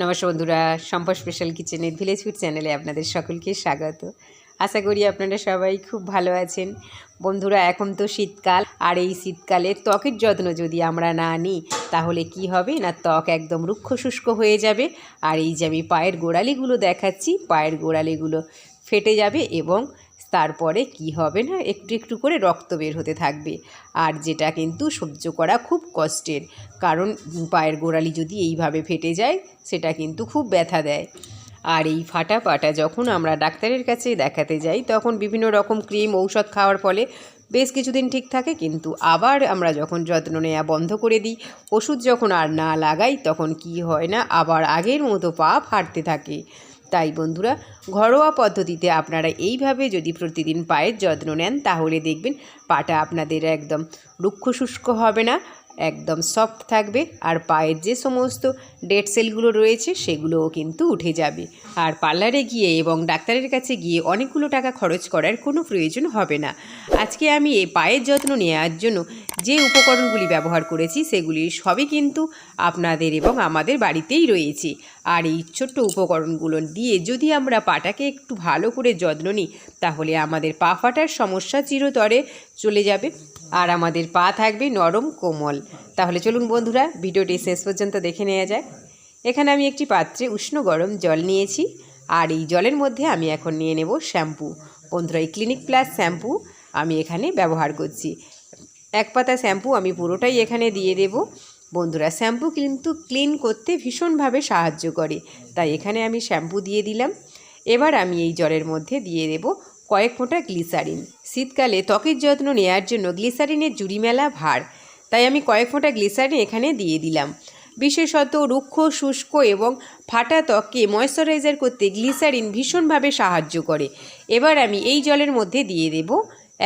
নমস্কার বন্ধুরা সম্পা স্পেশাল কিচেনের ভিলেজ ফুড চ্যানেলে আপনাদের সকলকে স্বাগত। আশা করি আপনারা সবাই খুব ভালো আছেন। বন্ধুরা, এখন তো শীতকাল, আর এই শীতকালে ত্বকের যত্ন যদি আমরা না নিই, তাহলে কি হবে? না, ত্বক একদম রুক্ষ শুষ্ক হয়ে যাবে। আর এই যে আমি পায়ের গোড়ালিগুলো দেখাচ্ছি, পায়ের গোড়ালিগুলো ফেটে যাবে এবং তারপরে কি হবে না, একটু একটু করে রক্ত বের হতে থাকবে। আর যেটা কিন্তু সহ্য করা খুব কষ্টের, কারণ পায়ের গোড়ালি যদি এইভাবে ফেটে যায়, সেটা কিন্তু খুব ব্যথা দেয়। আর এই ফাটা পাটা যখন আমরা ডাক্তারের কাছে দেখাতে যাই, তখন বিভিন্ন রকম ক্রিম, ঔষধ খাওয়ার ফলে বেশ কিছুদিন ঠিক থাকে, কিন্তু আবার আমরা যখন যত্ন নেওয়া বন্ধ করে দিই, ওষুধ যখন আর না লাগাই, তখন কি হয় না, আবার আগের মতো পা ফাটতে থাকে। তাই বন্ধুরা, ঘরোয়া পদ্ধতিতে আপনারা এইভাবে যদি প্রতিদিন পায়ের যত্ন নেন, তাহলে দেখবেন পাটা আপনাদের একদম রুক্ষ শুষ্ক হবে না। একদম সফট থাকবে আর পায়ের যে সমস্ত ডেড সেলগুলো রয়েছে সেগুলোও কিন্তু উঠে যাবে। আর পার্লারে গিয়ে এবং ডাক্তারের কাছে গিয়ে অনেকগুলো টাকা খরচ করার কোনো প্রয়োজন হবে না। আজকে আমি এই পায়ের যত্ন নেওয়ার জন্য যে উপকরণগুলি ব্যবহার করেছি সেগুলি সবই কিন্তু আপনাদের এবং আমাদের বাড়িতেই রয়েছে। আর এই ছোট্ট উপকরণগুলো দিয়ে যদি আমরা পাটাকে একটু ভালো করে যত্ন নিই, তাহলে আমাদের পা ফাটার সমস্যা চিরতরে চলে যাবে। আর আমাদের পা থাকবে নরম কোমল। তাহলে চলুন বন্ধুরা, ভিডিওটি শেষ পর্যন্ত দেখে নেওয়া যাক। এখানে আমি একটি পাত্রে উষ্ণ গরম জল নিয়েছি, আর এই জলের মধ্যে আমি এখন নিয়ে নেব শ্যাম্পু। বন্ধুরা, এই ক্লিনিক প্লাস শ্যাম্পু আমি এখানে ব্যবহার করছি। এক পাতা শ্যাম্পু আমি পুরোটাই এখানে দিয়ে দেব। বন্ধুরা, শ্যাম্পু কিন্তু ক্লিন করতে ভীষণভাবে সাহায্য করে, তাই এখানে আমি শ্যাম্পু দিয়ে দিলাম। এবার আমি এই জলের মধ্যে দিয়ে দেব কয়েক ফোঁটা গ্লিসারিন। শীতকালে ত্বকের যত্ন নেওয়ার জন্য গ্লিসারিনের জুড়ি মেলা ভার। তাই আমি কয়েক ফোঁটা গ্লিসারিন এখানে দিয়ে দিলাম। বিশেষত রুক্ষ, শুষ্ক এবং ফাটা ত্বককে ময়শ্চারাইজার করতে গ্লিসারিন ভীষণভাবে সাহায্য করে। এবার আমি এই জলের মধ্যে দিয়ে দেব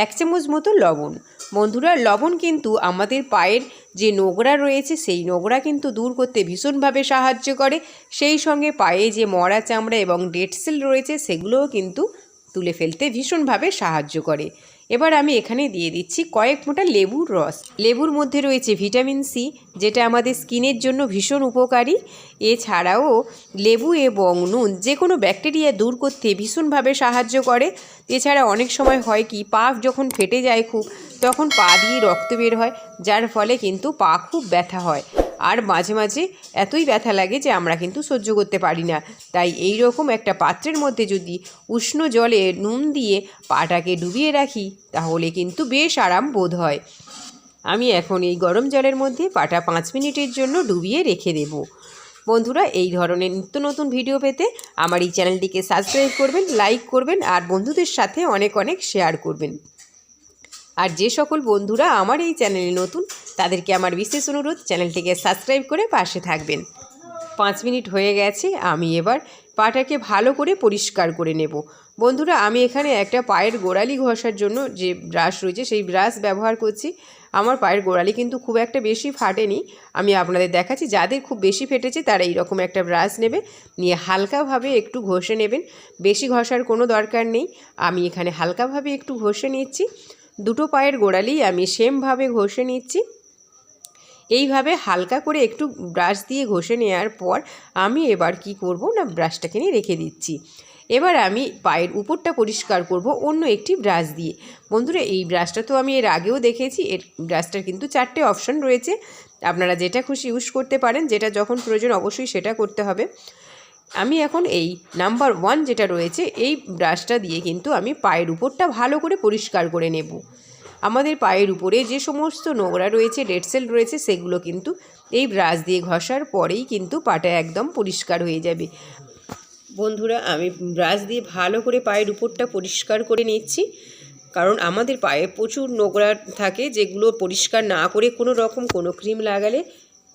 এক চামচ মতো লবণ। বন্ধুরা, লবণ কিন্তু আমাদের পায়ের যে নোংরা রয়েছে, সেই নোংরা কিন্তু দূর করতে ভীষণভাবে সাহায্য করে। সেই সঙ্গে পায়ে যে মরা চামড়া এবং ডেড সেল রয়েছে, সেগুলোও কিন্তু তুলে ফেলতে ভীষণভাবে সাহায্য করে। এবার আমি এখানে দিয়ে দিচ্ছি কয়েক মোটা লেবুর রস। লেবুর মধ্যে রয়েছে ভিটামিন সি, যেটা আমাদের স্কিনের জন্য ভীষণ উপকারী। এছাড়াও লেবু এবং নুন যে কোনো ব্যাকটেরিয়া দূর করতে ভীষণভাবে সাহায্য করে। এছাড়া অনেক সময় হয় কি, পা যখন ফেটে যায় খুব, তখন পা দিয়ে রক্ত বের হয়, যার ফলে কিন্তু পা খুব ব্যথা হয়। আর মাঝে মাঝে এতই ব্যথা লাগে যে আমরা কিন্তু সহ্য করতে পারি না। তাই এই রকম একটা পাত্রের মধ্যে যদি উষ্ণ জলে নুন দিয়ে পাটাকে ডুবিয়ে রাখি, তাহলে কিন্তু বেশ আরাম বোধ হয়। আমি এখন এই গরম জলের মধ্যে পাটা পাঁচ মিনিটের জন্য ডুবিয়ে রেখে দেব। বন্ধুরা, এই ধরনের নিত্য নতুন ভিডিও পেতে আমার এই চ্যানেলটিকে সাবস্ক্রাইব করবেন, লাইক করবেন, আর বন্ধুদের সাথে অনেক অনেক শেয়ার করবেন। আর যে সকল বন্ধুরা আমার এই চ্যানেলে নতুন, তাদেরকে আমার বিশেষ অনুরোধ, চ্যানেলটিকে সাবস্ক্রাইব করে পাশে থাকবেন। পাঁচ মিনিট হয়ে গেছে, আমি এবার পাটাকে ভালো করে পরিষ্কার করে নেব। বন্ধুরা, আমি এখানে একটা পায়ের গোড়ালি ঘষার জন্য যে ব্রাশ রয়েছে, সেই ব্রাশ ব্যবহার করছি। আমার পায়ের গোড়ালি কিন্তু খুব একটা বেশি ফাটেনি। আমি আপনাদের দেখাচ্ছি, যাদের খুব বেশি ফেটেছে, তারা এইরকম একটা ব্রাশ নেবে। নিয়ে হালকাভাবে একটু ঘষে নেবেন। বেশি ঘষার কোনো দরকার নেই। আমি এখানে হালকাভাবে একটু ঘষে নিচ্ছি। দুটো পায়ের গোড়ালি আমি সেমভাবে ঘষে নিচ্ছি। এইভাবে হালকা করে একটু ব্রাশ দিয়ে ঘষে নেওয়ার পর আমি এবার কি করব না, ব্রাশটাকে নিয়ে রেখে দিচ্ছি। এবার আমি পায়ের উপরটা পরিষ্কার করব অন্য একটি ব্রাশ দিয়ে। বন্ধুরা, এই ব্রাশটা তো আমি এর আগেও দেখেছি, এর ব্রাশটার কিন্তু চারটে অপশন রয়েছে। আপনারা যেটা খুশি ইউজ করতে পারেন, যেটা যখন প্রয়োজন অবশ্যই সেটা করতে হবে। আমি এখন এই নাম্বার ওয়ান যেটা রয়েছে, এই ব্রাশটা দিয়ে কিন্তু আমি পায়ের উপরটা ভালো করে পরিষ্কার করে নেব। আমাদের পায়ের উপরে যে সমস্ত নোংরা রয়েছে ডেড সেল রয়েছে, সেগুলো কিন্তু এই ব্রাশ দিয়ে ঘষার পরেই কিন্তু পাটা একদম পরিষ্কার হয়ে যাবে। বন্ধুরা, আমি ব্রাশ দিয়ে ভালো করে পায়ের উপরটা পরিষ্কার করে নিচ্ছি। কারণ আমাদের পায়ে প্রচুর নোংরা থাকে, যেগুলো পরিষ্কার না করে কোনো রকম কোনো ক্রিম লাগালে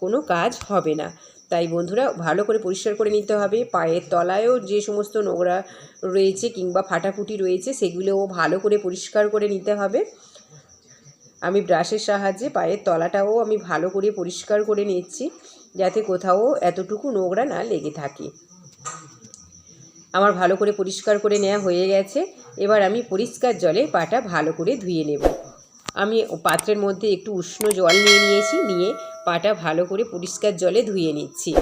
কোনো কাজ হবে না। তাই বন্ধুরা ভালো করে পরিষ্কার করে নিতে হবে। পায়ের তলায়ও যে সমস্ত নোংরা রয়েছে কিংবা ফাটাফুটি রয়েছে, সেগুলোও ভালো করে পরিষ্কার করে নিতে হবে। আমি ব্রাশের সাহায্যে পায়ের তলাটাও আমি ভালো করে পরিষ্কার করে নিচ্ছি, যাতে কোথাও এতটুকু নোংরা না লেগে থাকে। আমার ভালো করে পরিষ্কার করে নেওয়া হয়ে গেছে। এবার আমি পরিষ্কার জলে পাটা ভালো করে ধুয়ে নেব। আমি পাত্রের মধ্যে একটু উষ্ণ জল নিয়ে নিয়েছি, নিয়ে পাটা ভালো করে পরিষ্কার জলে ধুয়ে নিচ্ছি।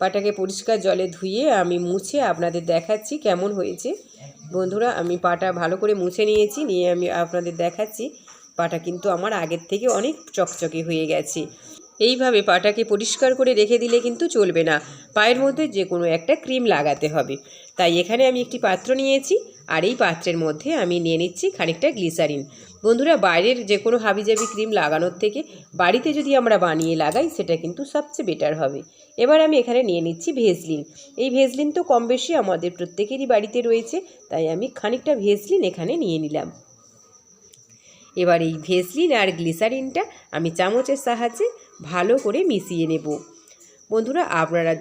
পাটাকে পরিষ্কার জলে ধুয়ে আমি মুছে আপনাদের দেখাচ্ছি কেমন হয়েছে। বন্ধুরা, আমি পাটা ভালো করে মুছে নিয়েছি, নিয়ে আমি আপনাদের দেখাচ্ছি। পাটা কিন্তু আমার আগের থেকে অনেক চকচকে হয়ে গেছে। এইভাবে পাটাকে পরিষ্কার করে রেখে দিলে কিন্তু চলবে না। পায়ের মধ্যে যে কোনো একটা ক্রিম লাগাতে হবে। তাই এখানে আমি একটি পাত্র নিয়েছি, আর এই পাত্রের মধ্যে আমি নিয়ে নিচ্ছি খানিকটা গ্লিসারিন। বন্ধুরা, বাইরের যে কোনো হাবিজাবি ক্রিম লাগানোর থেকে বাড়িতে যদি আমরা বানিয়ে লাগাই, সেটা কিন্তু সবচেয়ে বেটার হবে। এবার আমি এখানে নিয়ে নিচ্ছি ভেজলিন। এই ভেজলিন তো কম বেশি আমাদের প্রত্যেকেরই বাড়িতে রয়েছে, তাই আমি খানিকটা ভেজলিন এখানে নিয়ে নিলাম। এবার এই ভেসলিন আর গ্লিসারিনটা আমি চামচের সাহায্যে ভালো করে মিশিয়ে নেব। বন্ধুরা আপনারা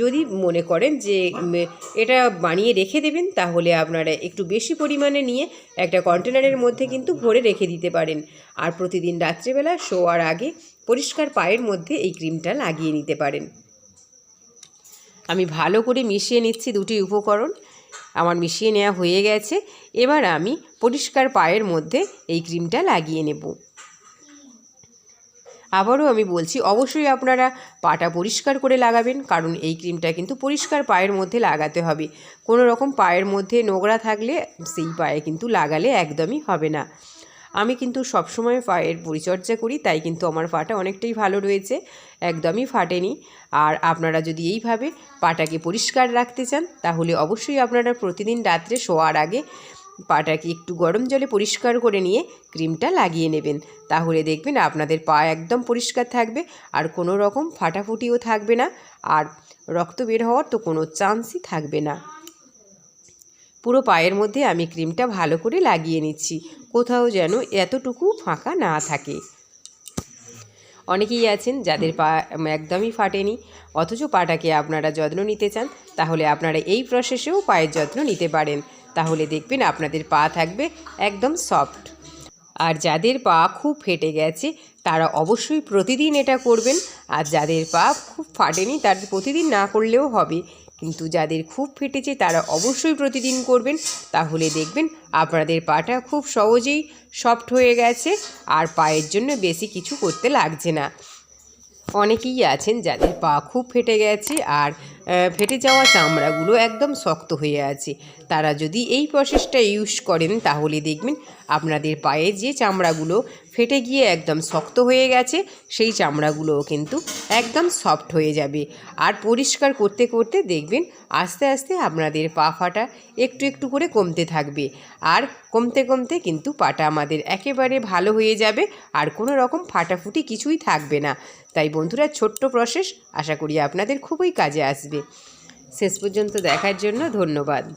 যদি মনে করেন যে এটা বানিয়ে রেখে দেবেন, তাহলে আপনারা একটু বেশি পরিমাণে নিয়ে একটা কন্টেনারের মধ্যে কিন্তু ভরে রেখে দিতে পারেন। আর প্রতিদিন রাত্রেবেলা শোয়ার আগে পরিষ্কার পায়ের মধ্যে এই ক্রিমটা লাগিয়ে নিতে পারেন। আমি ভালো করে মিশিয়ে নিচ্ছি দুটি উপকরণ। আমার মিশিয়ে নেওয়া হয়ে গেছে। এবার আমি পরিষ্কার পায়ের মধ্যে এই ক্রিমটা লাগিয়ে নেব। আবারও আমি বলছি, অবশ্যই আপনারা পাটা পরিষ্কার করে লাগাবেন, কারণ এই ক্রিমটা কিন্তু পরিষ্কার পায়ের মধ্যে লাগাতে হবে। কোনো রকম পায়ের মধ্যে নোংরা থাকলে সেই পায়ে কিন্তু লাগালে একদমই হবে না। আমি কিন্তু সবসময় পায়ের পরিচর্যা করি, তাই কিন্তু আমার পাটা অনেকটাই ভালো রয়েছে, একদমই ফাটেনি। আর আপনারা যদি এইভাবে পাটাকে পরিষ্কার রাখতে চান, তাহলে অবশ্যই আপনারা প্রতিদিন রাত্রে শোয়ার আগে পাটাকে একটু গরম জলে পরিষ্কার করে নিয়ে ক্রিমটা লাগিয়ে নেবেন। তাহলে দেখবেন আপনাদের পা একদম পরিষ্কার থাকবে আর কোনো রকম ফাটাফুটিও থাকবে না আর রক্ত বের হওয়ার তো কোনো চান্সই থাকবে না। পুরো পায়ের মধ্যে আমি ক্রিমটা ভালো করে লাগিয়ে নিচ্ছি। কোথাও যেন এতটুকু ফাঁকা না থাকে। অনেকেই আছেন যাদের পা একদমই ফাটেনি, অথচ পাটাকে আপনারা যত্ন নিতে চান, তাহলে আপনারা এই প্রসেসেও পায়ের যত্ন নিতে পারেন। তাহলে দেখবেন আপনাদের পা থাকবে একদম সফট। আর যাদের পা খুব ফেটে গেছে, তারা অবশ্যই প্রতিদিন এটা করবেন। আর যাদের পা খুব ফাটেনি, তার প্রতিদিন না করলেও হবে। কিন্তু যাদের খুব ফেটেছে, তারা অবশ্যই প্রতিদিন করবেন। তাহলে দেখবেন আপনাদের পাটা খুব সহজেই সফট হয়ে গেছে। আর পায়ের জন্য বেশি কিছু করতে লাগছে না। অনেকেই আছেন যাদের পা খুব ফেটে গেছে, আর ফেটে যাওয়া চামড়াগুলো একদম শক্ত হয়ে আছে। তারা যদি এই প্রসেসটা ইউজ করেন, তাহলে দেখবেন আপনাদের পায়ে যে চামড়াগুলো ফেটে গিয়ে একদম শক্ত হয়ে গেছে, সেই চামড়াগুলোও কিন্তু একদম সফট হয়ে যাবে। আর পরিষ্কার করতে করতে দেখবেন আস্তে আস্তে আপনাদের পা ফাটা একটু একটু করে কমতে থাকবে। আর কমতে কমতে কিন্তু পাটা আমাদের একেবারে ভালো হয়ে যাবে, আর কোনো রকম ফাটাফুটি কিছুই থাকবে না। তাই বন্ধুরা, ছোট্ট প্রসেস, আশা করি আপনাদের খুবই কাজে আসবে। শেষ পর্যন্ত দেখার জন্য ধন্যবাদ।